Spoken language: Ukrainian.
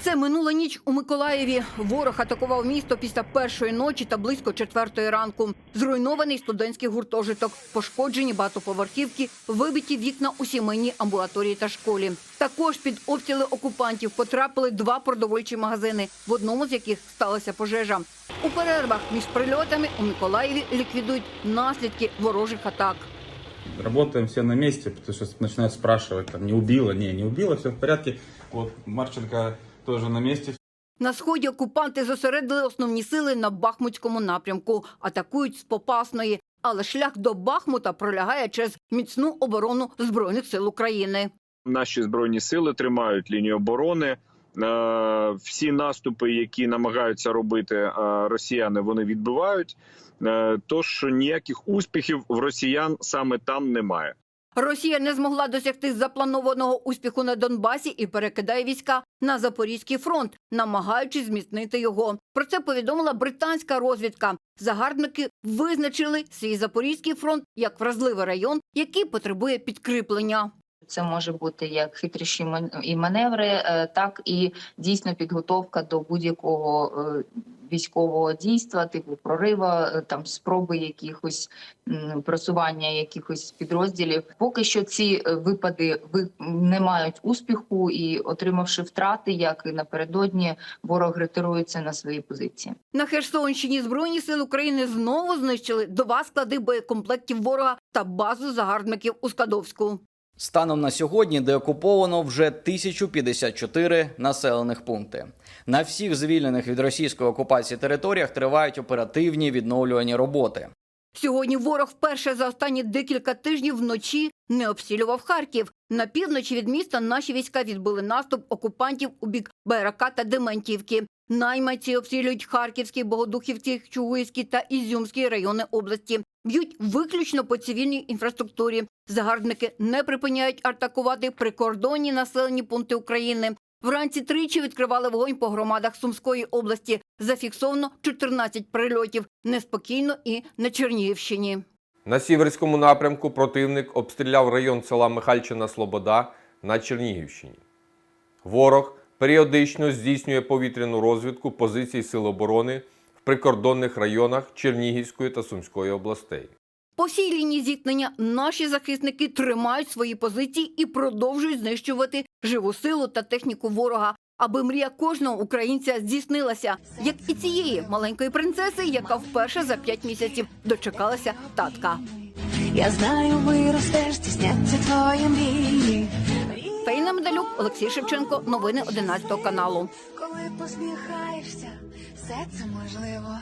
Це минула ніч у Миколаєві. Ворог атакував місто після першої ночі та близько четвертої ранку. Зруйнований студентський гуртожиток, пошкоджені багатоповерхівки, вибиті вікна у сімейній амбулаторії та школі. Також під обстріли окупантів потрапили два продовольчі магазини, в одному з яких сталася пожежа. У перервах між прильотами у Миколаєві ліквідують наслідки ворожих атак. Работаем все на месте, потому что начинают спрашивать, там, не убило, не, не убило, все в порядке. Вот Марченко тоже на месте, На сході окупанти зосередили основні сили на Бахмутському напрямку, атакують з Попасної. Але шлях до Бахмута пролягає через міцну оборону збройних сил України. Наші збройні сили тримають лінію оборони. Е, Всі наступи, які намагаються робити е, росіяни, вони відбивають. Е, Тож ніяких успіхів в росіян саме там немає. Росія не змогла досягти запланованого успіху на Донбасі і перекидає війська на Запорізький фронт, намагаючись зміцнити його. Про це повідомила британська розвідка. Загарбники визначили свій Запорізький фронт як вразливий район, який потребує підкріплення. Це може бути як хитріші і маневри, е, так і дійсно підготовка до будь-якого е, військового дійства, типу прорива, е, там спроби якихось просування якихось підрозділів. Поки що ці е, випади ви- не мають успіху, і отримавши втрати, як і напередодні, ворог ретирується на свої позиції. На Херсонщині Збройні сили України знову знищили два склади боєкомплектів ворога та базу загарбників у Скадовську. Станом на сьогодні деокуповано вже 1054 населених пункти. На всіх звільнених від російської окупації територіях тривають оперативні відновлювані роботи. Сьогодні ворог вперше за останні декілька тижнів вночі не обстрілював Харків. На півночі від міста наші війська відбили наступ окупантів у бік Байрака та Дементівки. Найманці обстрілюють Харківський, Богодухівський, Чугуївський та Ізюмський райони області. Б'ють виключно по цивільній інфраструктурі. Загарбники не припиняють атакувати прикордонні населені пункти України. Вранці тричі відкривали вогонь по громадах Сумської області. Зафіксовано 14 прильотів. Неспокійно і на Чернігівщині. На сіверському напрямку противник обстріляв район села Михальчина Слобода на Чернігівщині. Ворог періодично здійснює повітряну розвідку позицій Сил оборони в прикордонних районах Чернігівської та Сумської областей. По всій лінії зіткнення наші захисники тримають свої позиції і продовжують знищувати живу силу та техніку ворога, аби мрія кожного українця здійснилася, як і цієї маленької принцеси, яка вперше за п'ять місяців дочекалася татка. Я знаю, виростеш, стісняться твої мрії. Фейна Медалюк, Олексій Шевченко. Новини 11 каналу. Коли посміхаєшся, все це можливо.